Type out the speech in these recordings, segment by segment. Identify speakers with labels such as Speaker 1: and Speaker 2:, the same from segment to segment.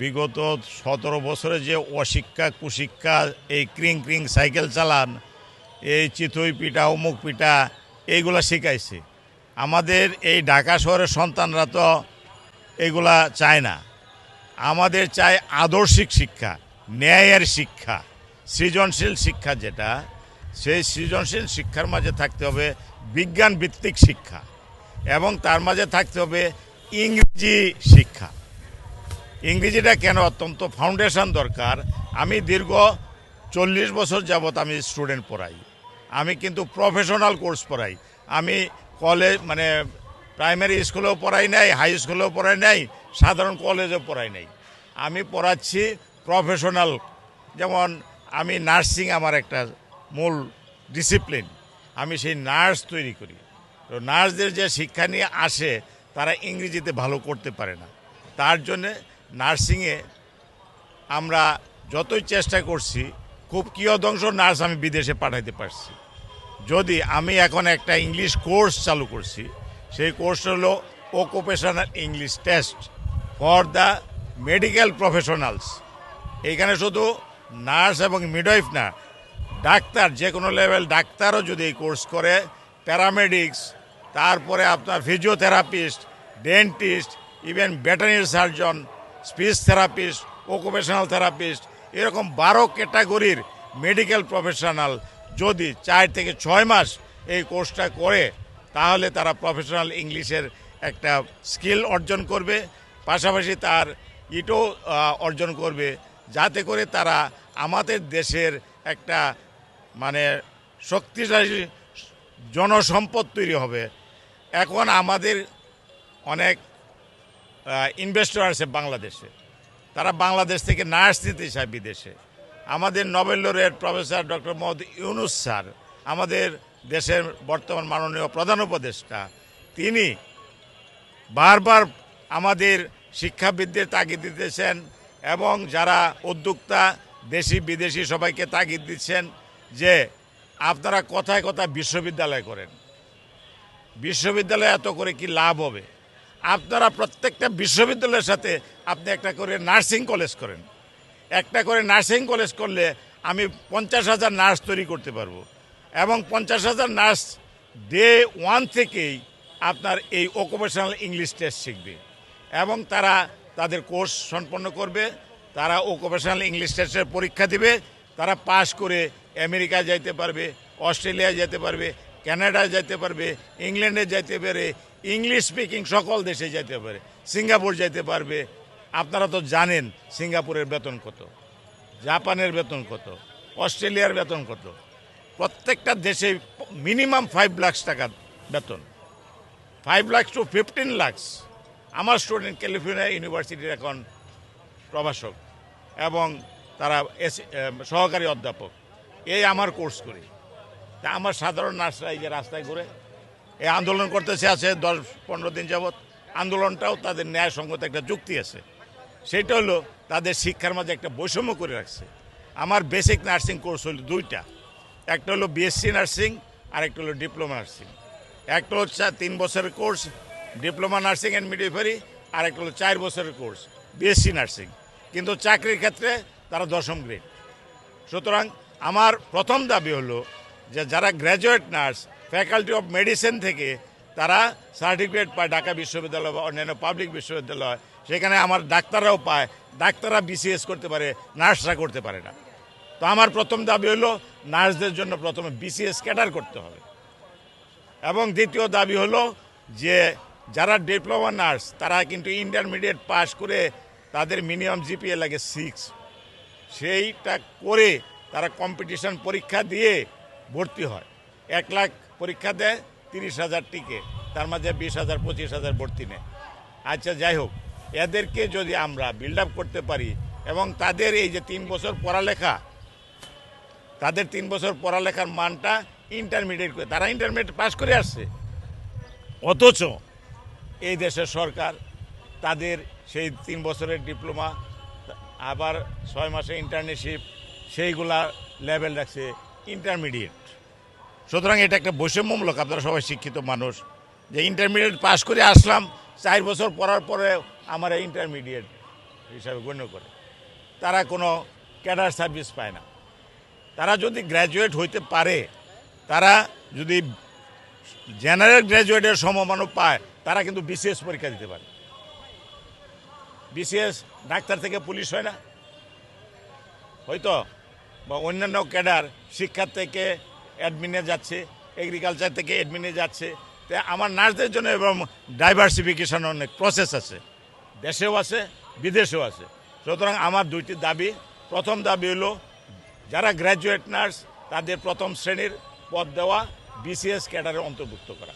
Speaker 1: বিগত সতেরো বছরে যে অশিক্ষা, কুশিক্ষা, এই ক্রিং ক্রিং সাইকেল চালান, এই চিতই পিঠা, অমুক পিঠা, এইগুলা শিখাইছে। আমাদের এই ঢাকা শহরের সন্তানরা তো এগুলা চায় না। আমাদের চাই আদর্শিক শিক্ষা, ন্যায়ের শিক্ষা, সৃজনশীল শিক্ষা যেটা, সেই সৃজনশীল শিক্ষার মাঝে থাকতে হবে বিজ্ঞান ভিত্তিক শিক্ষা এবং তার মাঝে থাকতে হবে ইংরেজি শিক্ষা। ইংরেজিটা কেন অত্যন্ত ফাউন্ডেশন দরকার? আমি দীর্ঘ চল্লিশ বছর যাবৎ আমি স্টুডেন্ট পড়াই। আমি কিন্তু প্রফেশনাল কোর্স পড়াই। আমি কলেজ মানে প্রাইমারি স্কুলেও পড়াই নাই হাই স্কুলেও পড়াই নাই, সাধারণ কলেজেও পড়াই নাই। আমি পড়াচ্ছি প্রফেশনাল যেমন আমি নার্সিং আমার একটা মূল ডিসিপ্লিন আমি সেই নার্স তৈরি করি। তো নার্সদের যে শিক্ষা নিয়ে আসে, তারা ইংরেজিতে ভালো করতে পারে না। তার জন্যে নার্সিংয়ে আমরা যতই চেষ্টা করছি, খুব কিয়দংশ নার্স আমি বিদেশে পাঠাইতে পারছি। যদি আমি এখন একটা ইংলিশ কোর্স চালু করছি, সেই কোর্স হলো occupational English test for the medical professionals এইখানে শুধু নার্স এবং মিডওয়াইফ না, ডাক্তার, যে কোনো লেভেল ডাক্তারও যদি এই কোর্স করে প্যারামেডিক্স তারপরে আপনার physiotherapist dentist even veterinary surgeon speech therapist occupational therapist, এরকম বারো ক্যাটাগরির মেডিকেল প্রফেশনাল যদি চার থেকে ছয় মাস এই কোর্সটা করে, তাহলে তারা প্রফেশনাল ইংলিশের একটা স্কিল অর্জন করবে, পাশাপাশি তার ইটও অর্জন করবে, যাতে করে তারা আমাদের দেশের একটা মানে শক্তিশালী জনসম্পদ তৈরি হবে। এখন আমাদের অনেক ইনভেস্টর আছে বাংলাদেশে। তারা বাংলাদেশ থেকে নার্স নিতে চায় বিদেশে। আমাদের Nobel professor doctor Mohammad Yunus sir, আমাদের দেশের বর্তমান মাননীয় প্রধান উপদেষ্টা, তিনি বারবার আমাদের শিক্ষাবিদদের তাগিদ দিতেছেন এবং যারা উদ্যোক্তা দেশি বিদেশি সবাইকে তাগিদ দিচ্ছেন যে আপনারা কথায় কথা বিশ্ববিদ্যালয় করেন। বিশ্ববিদ্যালয়ে এত করে কি লাভ হবে? আপনারা প্রত্যেকটা বিশ্ববিদ্যালয়ের সাথে আপনি একটা করে নার্সিং কলেজ করেন। একটা করে নার্সিং কলেজ করলে আমি পঞ্চাশ হাজার নার্স তৈরি করতে পারব। এবং পঞ্চাশ হাজার নার্স ডে ওয়ান থেকেই আপনার এই অকুপেশনাল ইংলিশ টেস্ট শিখবে। এবং তারা তাদের কোর্স সম্পন্ন করবে, তারা অকুপেশনাল ইংলিশ টেস্টের পরীক্ষা দিবে, তারা পাশ করে আমেরিকা যাইতে পারবে, অস্ট্রেলিয়ায় যেতে পারবে কানাডায় যাইতে পারবে, ইংল্যান্ডে যাইতে পারে ইংলিশ স্পিকিং সকল দেশে যাইতে পারে, সিঙ্গাপুর যাইতে পারবে। আপনারা তো জানেন সিঙ্গাপুরের বেতন কত, জাপানের বেতন কত, অস্ট্রেলিয়ার বেতন কত। প্রত্যেকটা দেশে মিনিমাম ফাইভ লাখ টাকা বেতন। Five lakh to fifteen lakhs আমার স্টুডেন্ট ক্যালিফোর্নিয়া ইউনিভার্সিটির এখন প্রভাষক এবং তারা সহকারী অধ্যাপক। এই আমার কোর্স করি। তা আমার সাধারণ নার্সরা এই যে রাস্তায় ঘুরে এই আন্দোলন করতেছে, আছে দশ পনেরো দিন যাবৎ। আন্দোলনটাও তাদের ন্যায়সঙ্গত একটা যুক্তি আছে। সেটা হলো তাদের শিক্ষার মাঝে একটা বৈষম্য করে রাখছে। আমার বেসিক নার্সিং কোর্স হলো দুইটা। একটা হলো বিএসসি নার্সিং আর একটা হলো ডিপ্লোমা নার্সিং একটা হচ্ছে তিন বছরের course diploma nursing and midwifery আর একটা হলো চার বছরের কোর্স বিএসসি নার্সিং কিন্তু চাকরির ক্ষেত্রে তারা দশম গ্রেড সুতরাং আমার প্রথম দাবি হলো যে যারা graduate nurse faculty of medicine থেকে, তারা সার্টিফিকেট পায় ঢাকা বিশ্ববিদ্যালয় বা অন্যান্য পাবলিক বিশ্ববিদ্যালয়। সেখানে আমার ডাক্তাররাও পায়। ডাক্তাররা বিসিএস করতে পারে নার্সরা করতে পারে না। তো আমার প্রথম দাবি হলো নার্সদের জন্য প্রথমে বিসিএস ক্যাডার করতে হবে। এবং দ্বিতীয় দাবি হলো যে, যারা ডিপ্লোমা নার্স তারা কিন্তু ইন্টারমিডিয়েট পাস করে তাদের মিনিমাম জিপিএ লাগে সিক্স সেইটা করে তারা কম্পিটিশন পরীক্ষা দিয়ে ভর্তি হয়। এক লাখ পরীক্ষা দেয়, তিরিশ হাজার টিকে। তার মাঝে বিশ হাজার, পঁচিশ হাজার ভর্তি নেয়। আচ্ছা যাই হোক, এদেরকে যদি আমরা বিল্ড আপ করতে পারি এবং তাদের এই যে তিন বছর পড়ালেখা, তাদের তিন বছর পড়ালেখার মানটা ইন্টারমিডিয়েট করে, তারা ইন্টারমিডিয়েট পাশ করে আসছে। অথচ এই দেশের সরকার তাদের সেই তিন বছরের ডিপ্লোমা আবার ছয় মাসে ইন্টার্নশিপ সেইগুলা লেভেল রাখছে। ইন্টারমিডিয়েট। সুতরাং এটা একটা বৈষম্যমূলক, আপনারা সবাই শিক্ষিত মানুষ। যে ইন্টারমিডিয়েট পাস করে আসলাম, চার বছর পড়ার পরে আমার ইন্টারমিডিয়েট হিসাবে গণ্য করে। তারা কোনো ক্যাডার সার্ভিস পায় না। তারা যদি গ্র্যাজুয়েট হইতে পারে, তারা যদি জেনারেল গ্র্যাজুয়েটের সমমানও পায়, তারা কিন্তু বিসিএস পরীক্ষা দিতে পারে। বিসিএস ডাক্তার থেকে পুলিশ হয় না। হয়তো বা অন্যান্য ক্যাডার শিক্ষা থেকে অ্যাডমিনে যাচ্ছে এগ্রিকালচার থেকে অ্যাডমিনে যাচ্ছে, তো আমার নার্সদের জন্য এবং ডাইভার্সিফিকেশন অনেক প্রসেস আছে। দেশেও আছে, বিদেশেও আছে। সুতরাং আমার দুইটি দাবি। প্রথম দাবি হলো, যারা গ্র্যাজুয়েট নার্স তাদের প্রথম শ্রেণির পদ দেওয়া বিসিএস ক্যাডারে অন্তর্ভুক্ত করা।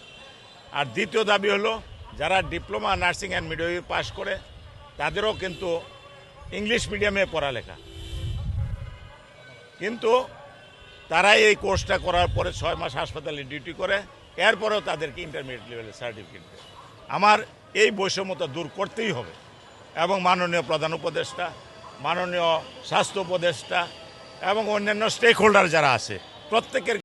Speaker 1: আর দ্বিতীয় দাবি হলো, যারা diploma nursing and midwife pass করে, তাদেরও কিন্তু ইংলিশ মিডিয়ামে পড়ালেখা। কিন্তু তারা এই কোর্সটা করার পরে ছয় মাস হাসপাতালে ডিউটি করে, এরপরেও তাদেরকে ইন্টারমিডিয়েট লেভেলের সার্টিফিকেট দেয় আমার এই বৈষম্যতা দূর করতেই হবে এবং মাননীয় প্রধান উপদেষ্টা, মাননীয় স্বাস্থ্য উপদেষ্টা এবং অন্যান্য স্টেক হোল্ডার যারা আছে, প্রত্যেকের